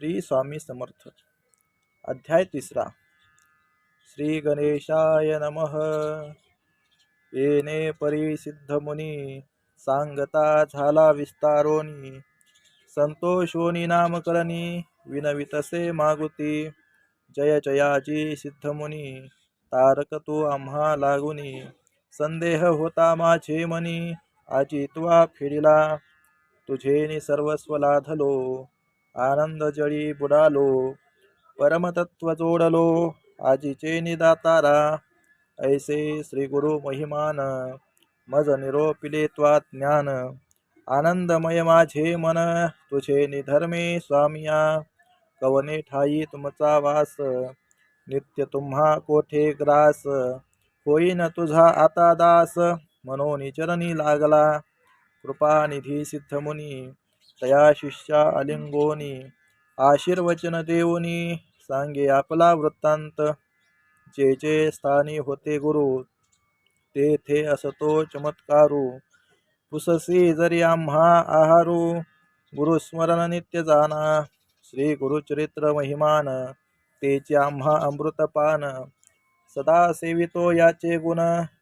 श्री स्वामी समर्थ. अध्याय तिसरा. श्री गणेशाय नमः. येणे परिसिद्ध मुनी सांगता झाला विस्तारोनी संतोषोनी नामकलनी विनवितसे मागुती. जय जयाजी सिद्धमुनी तारक तू आम्हा लागुनी. संदेह होता माझे मनी आजी तुवा फिरिला तुझे सर्वस्व लाधलो. आनंद जळी बुडालो परमतत्व जोडलो आजीचे निदातारा. ऐसे श्री गुरु महिमान मज निरोपिले त्वा ज्ञान. आनंदमय माझे मन तुझे निधर्मे स्वामिया. कवने ठाई तुमचा वास नित्य तुम्हा कोठे ग्रास? होईन तुझा आता दास मनोनी लागला. कृपानिधी सिद्धमुनी तया शिष्या अलिंगोनी आशीर्वचन देऊनी सांगे आपला वृत्तांत. जे जे स्थानी होते गुरु तेथे असतो चमत्कारू. पुससी जरी आम्हा आहारू गुरुस्मरण नित्य जाना. श्री गुरुचरित्र महिमान तेचे आम्हा अमृतपान सदा सेवितो याचे गुण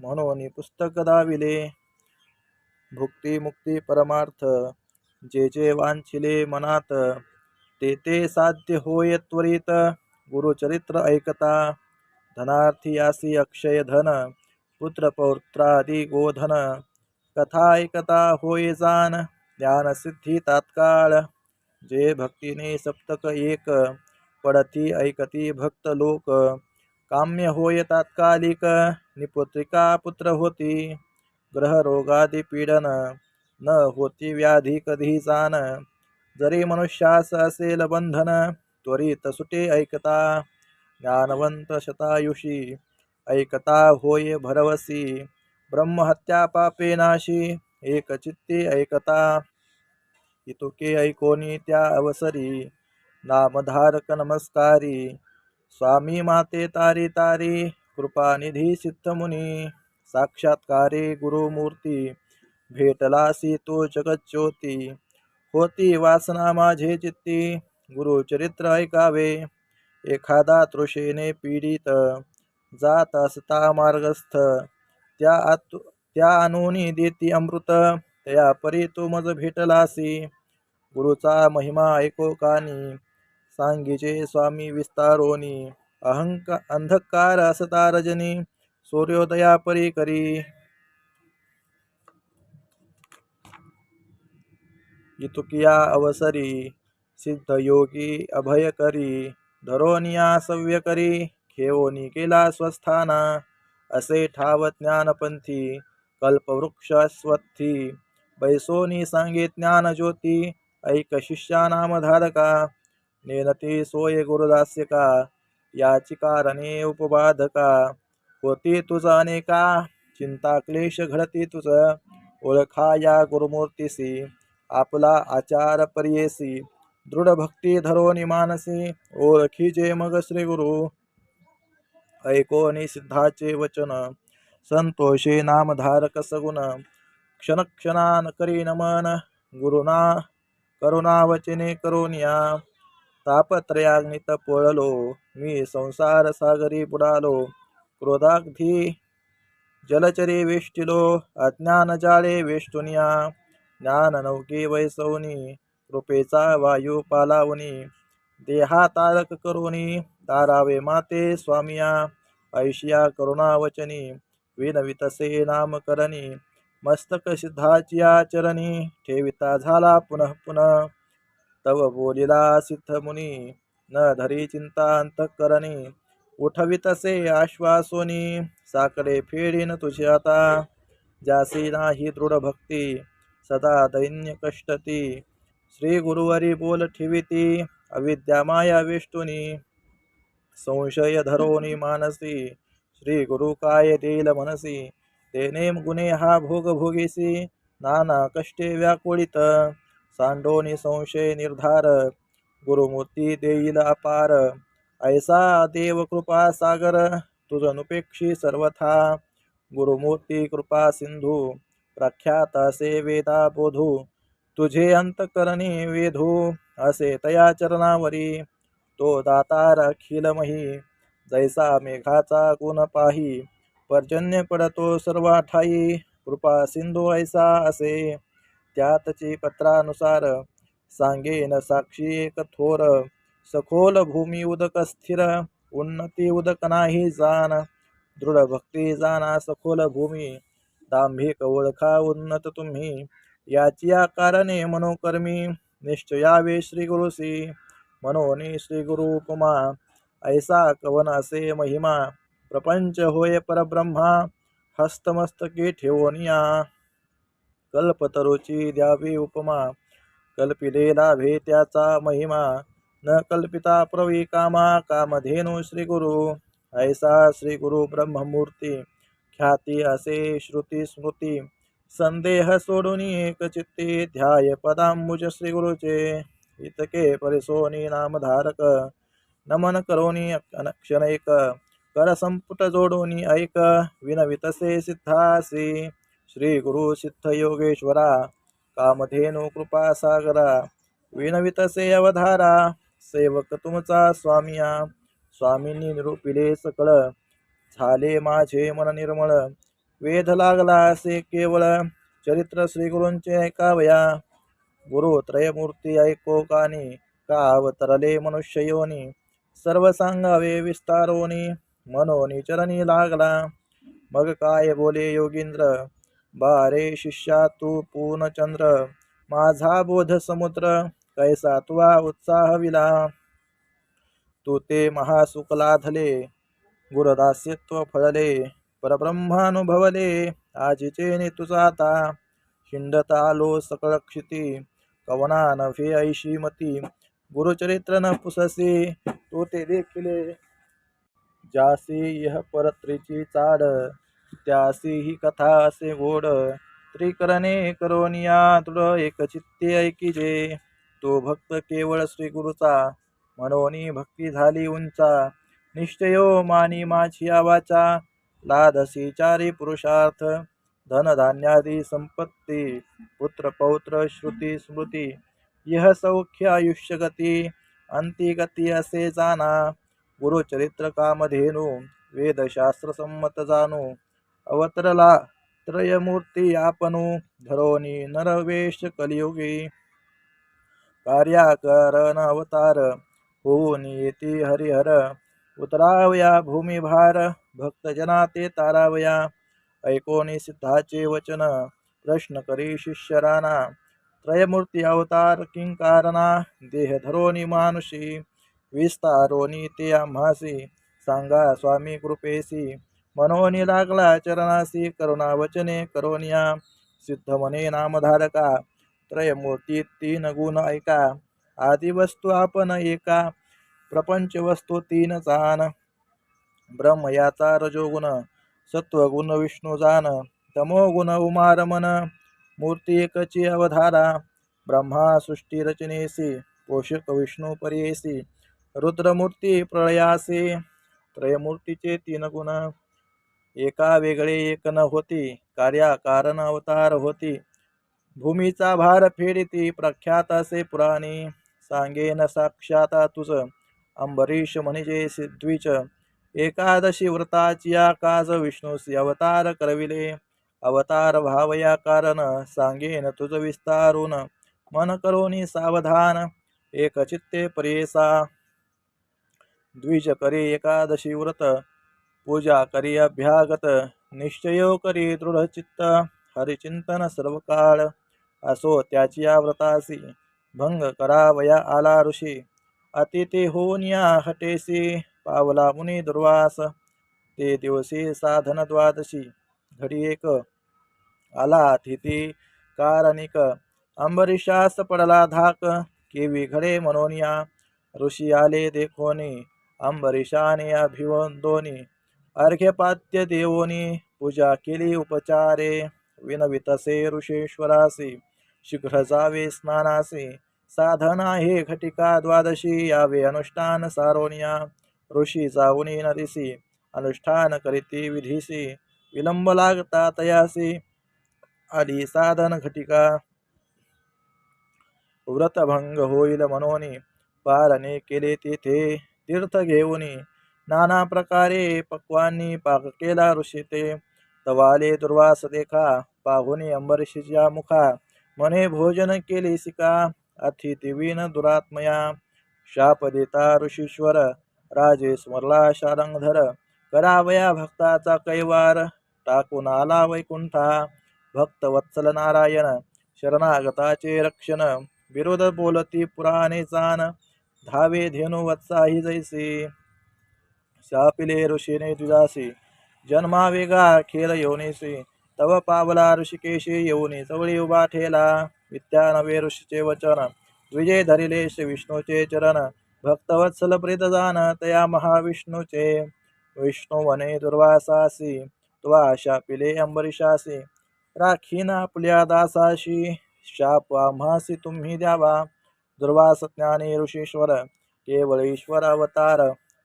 म्हणून पुस्तक दाविले. भुक्ती मुक्ती परमार्थ जे जे वांछिले मनात ते ते साध्य होय त्वरित गुरुचरित्र ऐकता धनार्थी यासी अक्षय धन पुत्र पौत्रादी गोधन कथा ऐकता होय जान ज्ञान सिद्धी तात्काळ जे भक्तीने सप्तक एक पडती ऐकती भक्त लोक काम्य होय तात्कालिक निपुत्रिका पुत्र होती ग्रह रोगादी पीडन न होती व्याधी कधी जाण. जरी मनुष्यास असेल बंधन त्वरित सुटे ऐकता. ज्ञानवंत शतायुषी ऐकता होय भरवसी. ब्रह्महत्या पापे नाशी एक चित्ते ऐकता. इतुके ऐकोनी त्या अवसरी. नामधारक नमस्कारी. स्वामी माते तारी तारी कृपानिधी सिद्धमुनी साक्षात्कारे गुरुमूर्ती. भेटलासी तो जगज्योती. होती वासना माझे चित्ती गुरुचरित्र ऐकावे. एखादा तृषेने पीडित जात असता मार्गस्थ. त्या आतु त्या अनुनी देती अमृत त्या परी तू मज भेटलासी. गुरुचा महिमा ऐको कानी सांगीचे स्वामी विस्तारोनी. अहंक अंधकार असता रजनी सूर्योदया परी करी. इतुकिया अवसरी सिद्धयोगी अभयकरी धरोनिया सव्य करी खेवोनी केला स्वस्थाना असे ठाव ज्ञानपंथी कल्पवृक्षस्वत्थी बैसोनी सांगे ज्ञान ज्योती ऐक शिष्या नामधारका नेनती सोय गुरुदास्यका याची कारणे उपबाधका होती तुझ अनेका चिंता क्लेश घडती तुझ ओळखा या गुरुमूर्तीसी आपला आचार पर्येसी दृढ भक्ती धरोनी मानसी ओळखी जे मग श्री गुरु. ऐकोनी सिद्धाचे वचन संतोषे नामधारक सगुण क्षणक्षणान करी नमन गुरुना करुणावचने करोनिया. तापत्रयाग्नित पोळलो मी संसार सागरी बुडालो क्रोधाग्धी जलचरी वेष्टिलो अज्ञान जाळे वेष्टुनिया. ज्ञान नौके वैसवनी कृपेचा वायू पालावनी देहा तारक करुणी तारावे माते स्वामिया ऐशिया करुणावचनी विनवितसे नामकरणी मस्तक सिद्धाचिया चरणी ठेविता झाला पुनः पुनः तव बोलिला सिद्ध मुनी न धरी चिंता अंतकरणी उठवितसे आश्वासोनी साकडे फेडीन तुझे आता जासी नाही दृढ भक्ती सदा दैन्य कष्टती श्री गुरुवरी बोल ठेविती अविद्या माया वेष्टुनी संशय धरोनी मानसी श्री गुरु काय देईल मनसी। तेने गुणे हा भोग भोगीसी नाना कष्टे व्याकुळित सांडोनी संशय निर्धार गुरुमूर्ती देईल अपार। ऐसा देव कृपा सागर तुझ नुपेक्षी सर्वथा। गुरुमूर्ती कृपा सिंधू। प्रख्यात असे वेदा बोधू. तुझे अंतकरणी वेधू. असे तया चरणावरी. तो दातार अखिलमही जैसा मेघाचा गुण पाही. पर्जन्य पडतो सर्व ठाई कृपा सिंधू ऐसा असे. त्यातची पत्रानुसार सांगेन साक्षी एक थोर. सखोल भूमी उदक स्थिर. उन्नती उदक नाही जाण. दृढ भक्ती जाणा सखोल भूमी. दांभिक ओळखा उन्नत तुम्ही. याची या कारणे मनोकर्मी. निश्चयावे श्री गुरुसी मनोनी श्री गुरु उपमा. ऐसा कवन असे महिमा. प्रपंच होय परब्रह्मा. हस्तमस्तके ठेवोनिया कल्पतरुची द्यावी उपमा. कल्पिलेला भे त्याचा महिमा. न कल्पिता प्रवी कामा. कामधेनु श्री गुरु. ऐसा श्री गुरु ब्रह्ममूर्ती. ख्याती असे श्रुती स्मृती। संदेह सोडून एक चित्ती ध्याय पदांबुज श्री गुरुचे इतके परिसोनी नामधारक। नमन करोनी क्षणैक कर संपुट जोडून ऐक। विनवितसे सिद्धासी। श्री गुरु सिद्ध योगेश्वरा। कामधेनु कृपा सागरा। विनवितसे अवधारा। सेवक तुमचा स्वामिया। स्वामींनी निरूपिले सकळ। झाले माझे मन निर्मळ. वेध लागला असे केवळ. चरित्र श्रीगुरूंचे ऐकावया गुरु त्रयमूर्ती ऐको कानी. का अवतरले मनुष्य योनी. सर्व सांगावे विस्तारोनी. मनोनी चरणी लागला. मग काय बोले योगींद्र? बारे शिष्या तू पूर्णचंद्र. माझा बोध समुद्र. कैसा तुवा उत्साह विला. तू ते महासुखलाधले गुरुदास्यत्व फळले परब्रह्मानुभवले आजीचे ने तुझा आता शिंडत आलो सकळ क्षिती कवना नभे ऐशी मती गुरुचरित्र न पुससे तो ते देखिले जासी यह परत्रीची चाड त्यासी ही कथा असे गोड त्रिकरणे करोनिया दृढ एकचित्ते ऐकिजे तो भक्त केवळ श्री गुरुचा मनोनी भक्ती झाली उंचा निश्चयो मानी माझी आवाचा लादसी चारी पुरुषार्थ धनधान्यादी संपत्ती पुत्र पौत्र श्रुती स्मृती। यह सौख्य आयुष्य गती अंती गती असे जाना। गुरुचरित्र कामधेनु वेदशास्त्र संमत जाणू अवतरला त्रयमूर्ती आपणू धरोनी नरवेश कलियुगी। कार्याकरण अवतार होऊन येती हरिहर। उतरावया भूमिभार भक्तजना ते तारावया। ऐकोनी सिद्धाचे वचन प्रश्न करी शिष्यराना त्रयमूर्ती अवतार किंकारणा देहधरोनी मानुषी विस्तारोनी ते आम्हासी। सांगा स्वामी कृपेसी। मनोनी लागला चरणासी करुणा वचने करोनिया। सिद्धमने नामधारका। त्रयमूर्ती तीन गुण ऐका। आदिवस्तू आपण एका। प्रपंच वस्तू तीन जान। ब्रह्म याचा रजोगुण सत्वगुण विष्णू जान। तमोगुण उमारमन मूर्ती एकची अवधारा। ब्रह्मा सृष्टी रचनेसी पोषक विष्णू पर्येसी रुद्रमूर्ती प्रळयासी त्रयमूर्तीचे तीन गुण। एका वेगळे एक न होती कार्या कारण अवतार होती। भूमीचा भार फेडिती प्रख्यात असे पुराणी। सांगेन साक्षात तुझं। अंबरीश म्हणजे सिद्वीच एकादशी व्रताची काज विष्णूसी अवतार करविले. अवतार भावया कारण सांगेन तुझ विस्तारून मन करोनी सावधान एक चित्ते परेसा. द्विज करी एकादशी व्रत पूजा करी अभ्यागत निश्चयो करी दृढचित्त हरिचिंतन सर्व काळ असो त्याची या व्रतासी भंग करावया आला ऋषी. अतिथि होऊन या हटेसी पावला मुनी दुर्वास. ते दिवशी साधन द्वादशी. घडी एक. आला अतिथी कारणिक. अंबरीशास पडला धाक. केवी घडे मनोनिया ऋषी आले देखोनी. अंबरीशाने अभिवंदोनी अर्घ्यपात्य देवोनी पूजा केली उपचारे. विनवितसे ऋषेश्वरासी. शीघ्र जावे स्नानासी. साधना हे घटिका द्वादशी यावे अनुष्ठान सारोनिया। ऋषी जाऊनी नदिसी, अनुष्ठान करीती विधीसी विलंब लागता तयासी आली साधन घटिका। व्रतभंग होईल म्हणून पारणे केले तेथे तीर्थ घेऊनी, नाना प्रकारे पक्वांनी पाक केला ऋषी ते तवाले दुर्वास देखा, पाहुनी अंबरीशीच्या मुखा, मने भोजन केले सिका। अतिथिवीन दुरात्मया। शाप देता ऋषीश्वर राजे स्मरला शारंगधर। करावया भक्ताचा कैवार टाकून आला वैकुंठा। भक्त वत्सल नारायण शरणागताचे रक्षण। विरोध बोलती पुराणे चान धावे धेनु वत्साही जैसी। शापिले ऋषीने तुझासी जन्मावेगा खेल खेळ येऊनेसी तव पावला ऋषिकेशी येऊनी चवळी उभा ठेला। विद्यानवे ऋषीचे वचन. विजय धरिलेश विष्णूचे चरण. भक्तवत्सल प्रीत जान तया महाविष्णूचे. विष्णू वने दुर्वासासी त्वा शापिले अंबरीशासी राखीन आपल्या दासाशी शाप आम्हासी तुम्ही द्यावा. दुर्वास ज्ञानी ऋषीश्वर केवळ ईश्वर अवतार.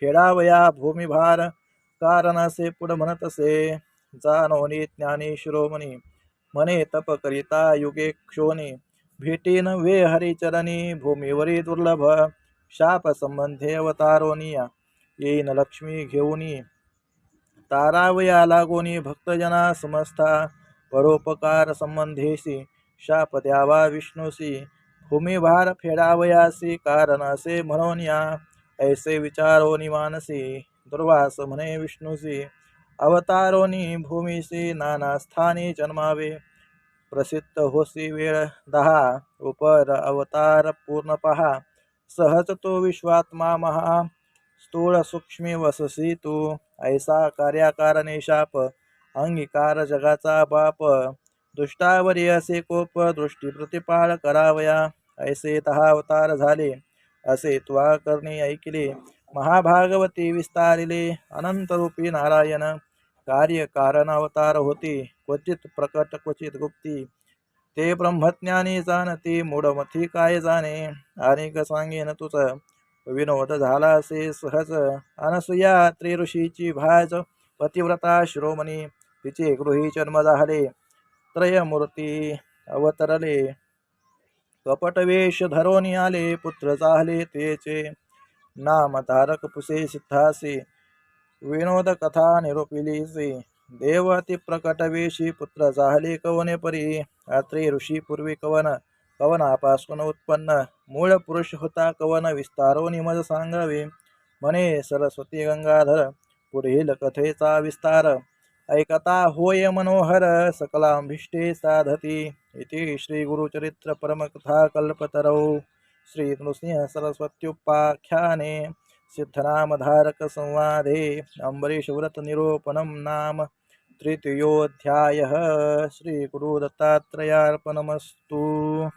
फेडावया भूमिभार कारणसे पुढ म्हणतसे जानोनी ज्ञानी शिरोमणी म्हणे तप करिता युगे क्षोनी। भेटीन वे हरिचरणी, भूमीवरी दुर्लभ, शाप संबंधे अवतारोनिया येईन लक्ष्मी घेऊनी। तारावया लागोनी भक्तजना समस्था, परोपकार संबंधेसी शाप द्यावा विष्णूसी भूमिभार फेडावयासी कारण असे म्हणून या ऐसे विचारोनी मानसी, दुर्वास म्हणे विष्णूसी अवतारोनी भूमीसी नाना स्थानी जन्मावे। प्रसिद्ध होसी वेळ दहा उपर अवतार पूर्ण पहा सहज तो विश्वात्मा महा स्थूळ सूक्ष्मी वससी तू। ऐसा कार्याकारणे शाप अंगीकार जगाचा बाप। दुष्टावरी असे कोप दृष्टी प्रतिपाळ करावया। ऐसे तहा अवतार झाले असे त्वा करणे ऐकले। महाभागवती विस्तारिले अनंतरूपी नारायण। कार्य कारण अवतार होती. क्वचित प्रकट क्वचित गुप्ती. ते ब्रह्मज्ञानी जाणती मूढमथी काय जाणे? अनेक सांगेन तुझ. विनोद झाला असे सहज. अनसुया त्रिऋषीची भाज. पतिव्रता शिरोमणी. तिचे गृही जन्म झाले. त्रयमूर्ती अवतरले. कपटवेश धरोनी आले. पुत्र झाले तेचे. नाम तारक पुसे सिद्धासी. विनोद कथा निरूपिलीसी देव अति प्रकटवेशी पुत्र झाले कवने परी? अत्रे ऋषी पूर्वी कवन कवनापासून उत्पन्न? मूळ पुरुष होता कवन विस्तारो निमज सांगावे. म्हणे सरस्वती गंगाधर पुढील कथेचा विस्तार. ऐकता होय मनोहर सकलांभिष्टे साधती. इति श्री गुरुचरित्र परमकथा कल्पतरौ. श्री नृसिंह सरस्वत्युपाख्याने सिद्धनामधारक संवादे अम्बरीशव्रत निरूपणं नाम तृतीयोऽध्यायः. श्रीगुरुदत्तात्रयार्पणमस्तु.